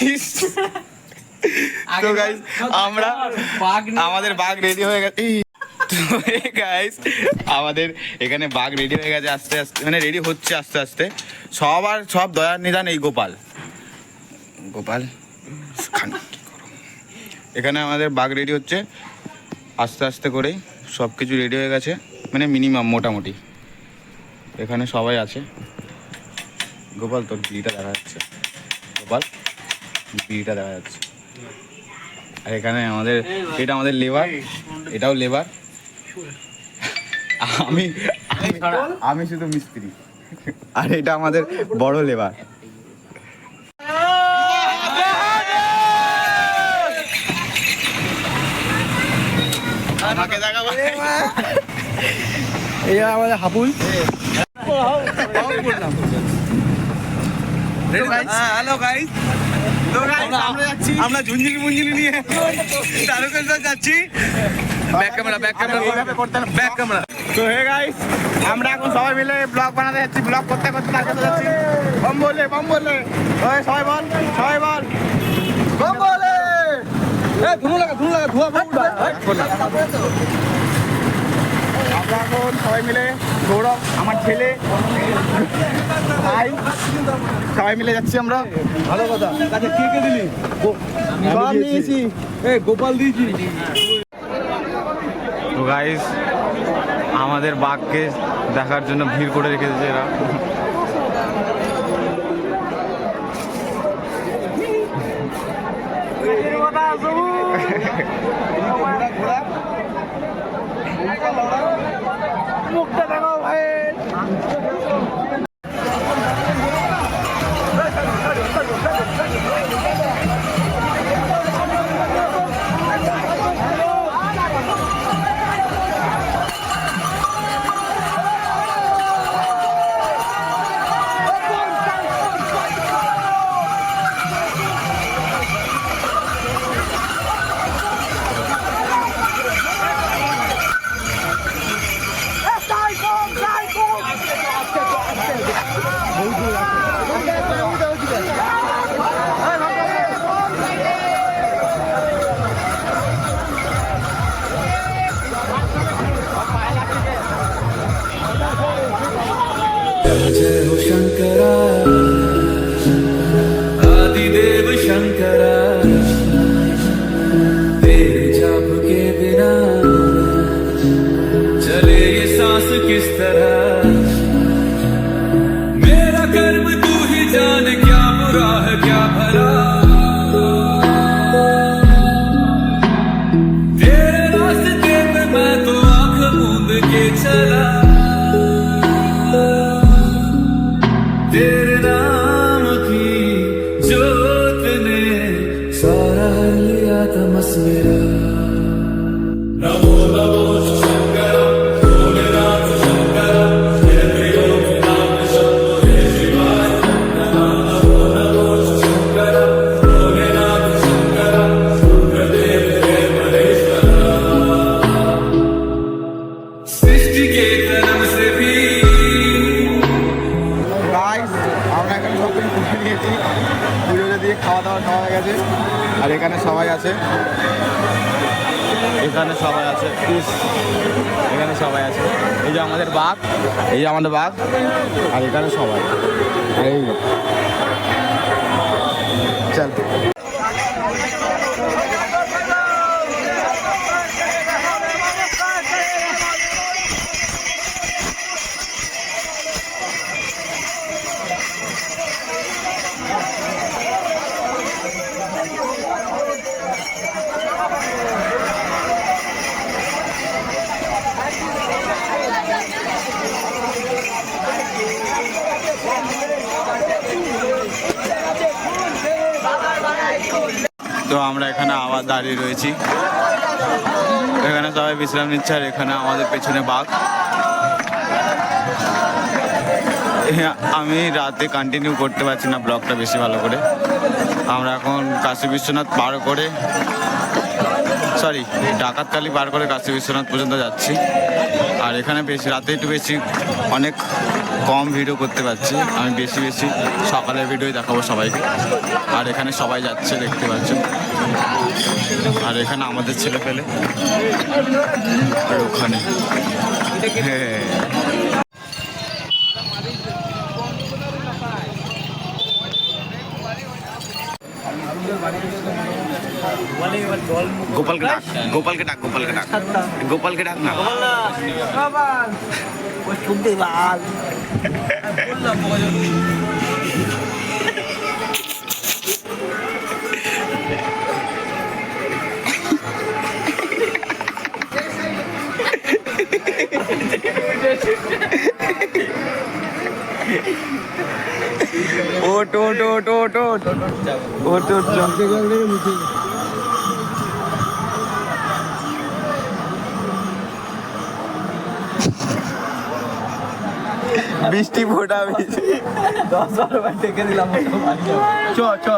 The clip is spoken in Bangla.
গাইস তো গাইস আমরা আমাদের বাঘ রেডি হয়ে গেছে। গাইস আমাদের এখানে বাঘ রেডি হয়ে গেছে আস্তে আস্তে মানে রেডি হচ্ছে আস্তে আস্তে। সবার সব দয়ার নিদান এই গোপাল। গোপাল? এখানে আমাদের বাঘ রেডি হচ্ছে। আস্তে আস্তে করেই সব কিছু রেডি হয়ে গেছে মানে মিনিমাম মোটামুটি। এখানে সবাই আছে। গোপাল তোর বিড়িটা দেখা যাচ্ছে। বিড়িটা দেখা যাচ্ছে। আর এখানে আমাদের এটা আমাদের লেবার এটাও লেবার আমি আমি- আমি শুধু মিস্ত্রি। আর এটা আমাদের বড় লেবার এই আমাদের হাপুল হ্যালো গাইস আমরা ঝুনঝুনি মুঞ্জুনি নিয়ে তারকেশ্বর যাচ্ছি। Back camera back camera back camera তো হে গাইস আমরা এখন সবাই মিলে ব্লগ বানাতে যাচ্ছি। ব্লগ করতে করতে তারকেশ্বর যাচ্ছি। বম বলে বম বলে ওই সবাই বল সবাই বল। বম বলে এ ধুনো লাগা ধুনো লাগা ধোয়া। আমরা এখন সবাই মিলে গৌরব আমার ছেলে ভাই সবাই মিলে যাচ্ছি আমরা ভালো কথা আচ্ছা কে কে দিলি সব নিয়েছি এ গোপাল দিয়েছি তো গাইস আমাদের বাঘকে দেখার জন্য ভিড় করে রেখেছে এরা जय हो शंकरा। तेरे के चले ये सांस किस तरह? मेरा कर्म तू ही जान, क्या बुरा क्या तेरे तो चला। ليلة مسمرة نمو نمو খাওয়া দাওয়া খাওয়া হয়ে গেছে। আর এখানে সবাই আছে। এখানে সবাই আছে। এখানে সবাই আছে। এই যে আমাদের বাঘ। এই যে আমাদের বাঘ। আর এখানে সবাই। আর এই চল। তো আমরা এখানে আবার দাঁড়িয়ে রয়েছি। এখানে সবাই বিশ্রাম নিচ্ছে আর এখানে আমাদের পেছনে বাঘ। আমি রাতে কন্টিনিউ করতে পারছি না ব্লগটা বেশি ভালো করে। আমরা এখন কাশী বিশ্বনাথ পার করে সরি ডাকাতকালি পার করে কাশী বিশ্বনাথ পর্যন্ত যাচ্ছি। আর এখানে বেশি, রাতে একটু বেশি অনেক কম ভিডিও করতে পারছি। আমি বেশি বেশি সকালের ভিডিওই দেখাবো সবাইকে। আর এখানে সবাই যাচ্ছে, দেখতে পাচ্ছেন। আর এখানে আমাদের ছেলে পেলে। আর ওখানে। হ্যাঁ। গোপালকে ডাক গোপালকে ডাক গোপালকে ডাক গোপালকে ডাক না ওট ওট ওট ওট ওট ওট ওট বৃষ্টি ফোটা বৃষ্টি দশ বারো বার ডেকে দিলাম চ চ